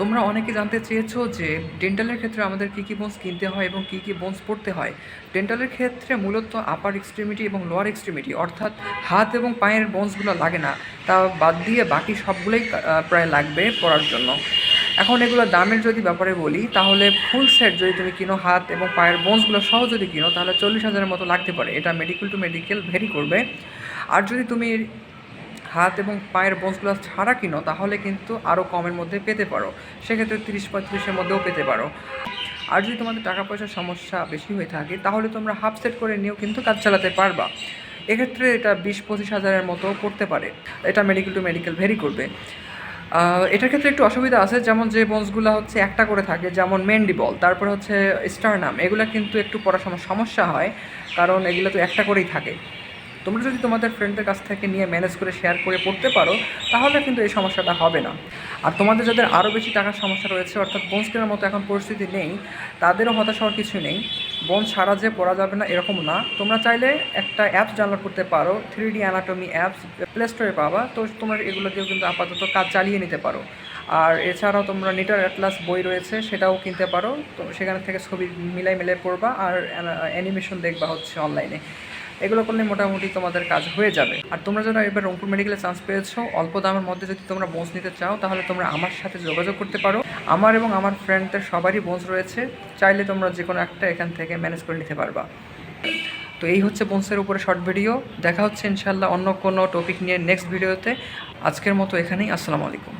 তোমরা অনেকে জানতে চেয়েছো যে ডেন্টালের ক্ষেত্রে আমাদের কী কী বোনস কিনতে হয় এবং কী কী বোনস পড়তে হয়। ডেন্টালের ক্ষেত্রে মূলত আপার এক্সট্রিমিটি এবং লোয়ার এক্সট্রিমিটি অর্থাৎ হাত এবং পায়ের বোনসগুলো লাগে না, তা বাদ দিয়ে বাকি সবগুলোই প্রায় লাগবে পড়ার জন্য। এখন এগুলো দামের যদি ব্যাপারে বলি, তাহলে ফুল সেট যদি তুমি কিনো হাত এবং পায়ের বোনসগুলো সহ যদি কিনো, তাহলে চল্লিশ হাজারের মতো লাগতে পারে। এটা মেডিকেল টু মেডিকেল ভেরি করবে। আর যদি তুমি হাত এবং পায়ের বোনসগুলো ছাড়া কিনো, তাহলে কিন্তু আরও কমের মধ্যে পেতে পারো। সেক্ষেত্রে তিরিশ পঁয়ত্রিশের মধ্যেও পেতে পারো। আর যদি তোমাদের টাকা পয়সার সমস্যা বেশি হয়ে থাকে, তাহলে তোমরা হাফ সেট করে নিয়েও কিন্তু কাজ চালাতে পারবা। এক্ষেত্রে এটা বিশ পঁচিশ হাজারের মতো পড়তে পারে। এটা মেডিকেল টু মেডিকেল ভেরি করবে। এটার ক্ষেত্রে একটু অসুবিধা আছে, যেমন যে বোনসগুলো হচ্ছে একটা করে থাকে, যেমন মেন্ডিবল তারপরে হচ্ছে স্টারনাম এগুলো কিন্তু একটু পড়াশোনার সমস্যা হয়, কারণ এগুলো তো একটা করেই থাকে। তোমরা যদি তোমাদের ফ্রেন্ডের কাছ থেকে নিয়ে ম্যানেজ করে শেয়ার করে পড়তে পারো, তাহলে কিন্তু এই সমস্যাটা হবে না। আর তোমাদের যাদের আরও বেশি টাকার সমস্যা রয়েছে, অর্থাৎ বোনস কেনার মতো এখন পরিস্থিতি নেই, তাদেরও হতাশ হওয়ার কিছু নেই। বোন ছাড়া যে পড়া যাবে না, এরকম না। তোমরা চাইলে একটা অ্যাপস ডাউনলোড করতে পারো three D anatomy apps play স্টোরে পাবা। তো তোমরা এগুলো দিয়েও কিন্তু আপাতত কাজ চালিয়ে নিতে পারো। আর এছাড়াও তোমরা নিটার অ্যাটলাস বই রয়েছে, সেটাও কিনতে পারো। তো সেখান থেকে ছবি মিলাই মিলাই পড়বা, আর অ্যানিমেশন দেখবা হচ্ছে অনলাইনে এগুলো করলে মোটামুটি তোমাদের কাজ হয়ে যাবে। আর তোমরা যারা এবার রংপুর মেডিকেলে চান্স পেয়েছ, অল্প দামের মধ্যে যদি তোমরা বোনস নিতে চাও, তাহলে তোমরা আমার সাথে যোগাযোগ করতে পারো। আমার এবং আমার ফ্রেন্ডদের সবারই বোনস রয়েছে। চাইলে তোমরা যে কোনো একটা এখান থেকে ম্যানেজ করে নিতে পারবা। তো এই হচ্ছে বোনসের উপরে শর্ট ভিডিও দেখা হচ্ছে ইনশাল্লাহ অন্য কোনো টপিক নিয়ে নেক্সট ভিডিওতে আজকের মতো এখানেই। আসসালামু আলাইকুম।